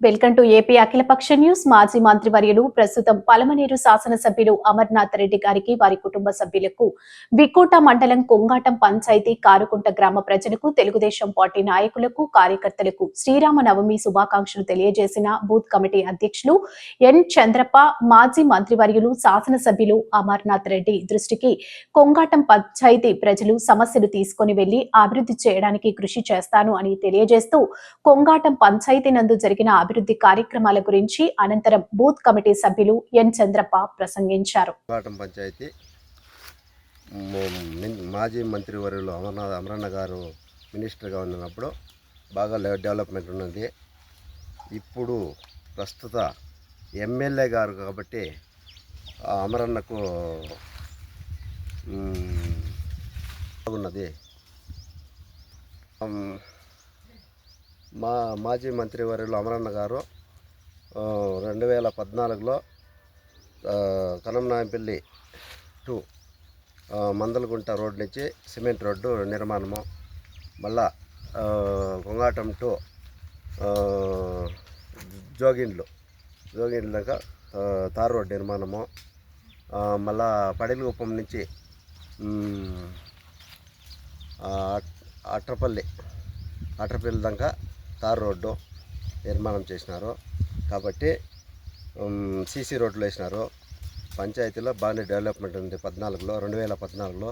Welcome to AP Akhilapaksha news. మాజీ మంత్రివర్యులు ప్రస్తుతం పలమనేరు శాసనసభ్యులు అమర్నాథ్ రెడ్డి గారికి వారి కుటుంబ సభ్యులకు వికోట మండలం కొంగాటం పంచాయతీ కారుకుంట గ్రామ ప్రజలకు తెలుగుదేశం పార్టీ నాయకులకు కార్యకర్తలకు శ్రీరామ నవమి శుభాకాంక్షలు తెలియజేసిన బూత్ కమిటీ అధ్యక్షులు ఎన్ చంద్రప్ప మాజీ మంత్రివర్యులు శాసనసభ్యులు అమర్నాథ్ రెడ్డి దృష్టికి కొంగాటం పంచాయతీ ప్రజలు సమస్యలు తీసుకొని వెళ్ళి అభివృద్ధి చేయడానికి కృషి చేస్తాను అని తెలియజేస్తూ కొంగాటం పంచాయతీ నందు జరిగిన అభివృద్ధి కార్యక్రమాల గురించి అనంతరం బూత్ కమిటీ సభ్యులు ఎన్ చంద్రప్ప ప్రసంగించారు. పంచాయతీ. మాజీ మంత్రి మాజీ మంత్రివర్యులు అమర్నాథ్ అమరన్న గారు మినిస్టర్గా ఉన్నప్పుడు బాగా డెవలప్మెంట్ ఉన్నది. ఇప్పుడు ప్రస్తుత ఎమ్మెల్యే గారు కాబట్టి అమరన్నకు బాగున్నది. మా మాజీ మంత్రివర్యులు అమరన్న గారు రెండు వేల పద్నాలుగులో ఆ, కనంనాయపల్లి టు మందలగుంట రోడ్ నుంచి సిమెంట్ రోడ్డు నిర్మాణము. మళ్ళా కొంగాటం టు జోగిండ్లు జోగిండ్లు దాకా తార్ రోడ్ నిర్మాణము. మళ్ళా పడిలిగుప్పం నుంచి అట్- అట్రపల్లి అట్రపల్లి దాకా తార్ రోడ్డు నిర్మాణం చేసినారు. కాబట్టి సీసీ రోడ్లు వేసినారు. పంచాయతీలో బాగానే డెవలప్మెంట్ ఉంది పద్నాలుగులో రెండు వేల పద్నాలుగులో.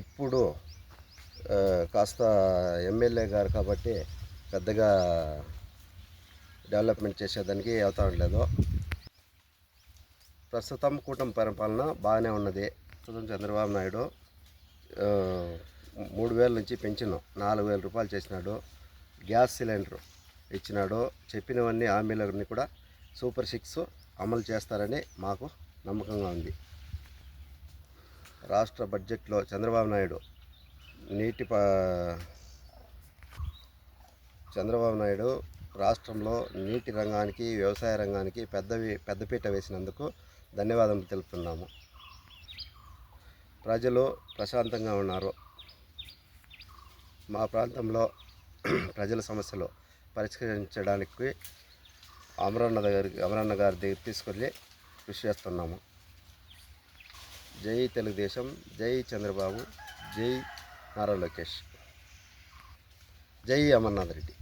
ఇప్పుడు కాస్త ఎమ్మెల్యే గారు కాబట్టి పెద్దగా డెవలప్మెంట్ చేసేదానికి అవుతా ఉండలేదు. ప్రస్తుతం కూటమి పరిపాలన బాగానే ఉన్నది. ప్రస్తుతం చంద్రబాబు నాయుడు మూడు వేల నుంచి పెంచిన. నాలుగు వేల రూపాయలు చేసినాడు. గ్యాస్ సిలిండర్ ఇచ్చినాడు చెప్పినవన్నీ హామీలన్నీ కూడా సూపర్ సిక్స్ అమలు చేస్తారని మాకు నమ్మకంగా ఉంది. రాష్ట్ర బడ్జెట్లో చంద్రబాబు నాయుడు నీటి చంద్రబాబు నాయుడు రాష్ట్రంలో నీటి రంగానికి వ్యవసాయ రంగానికి పెద్దవి పెద్దపీట వేసినందుకు ధన్యవాదాలు తెలుపుతున్నాము. ప్రజలు ప్రశాంతంగా ఉన్నారు. మా ప్రాంతంలో ప్రజల సమస్యలు పరిష్కరించడానికి అమరన్న దగ్గరికి అమరన్న గారి దగ్గర తీసుకెళ్ళి కృషి చేస్తున్నాము. జై తెలుగుదేశం జై చంద్రబాబు జై నారా లోకేష్. జై అమర్నాథ్ రెడ్డి.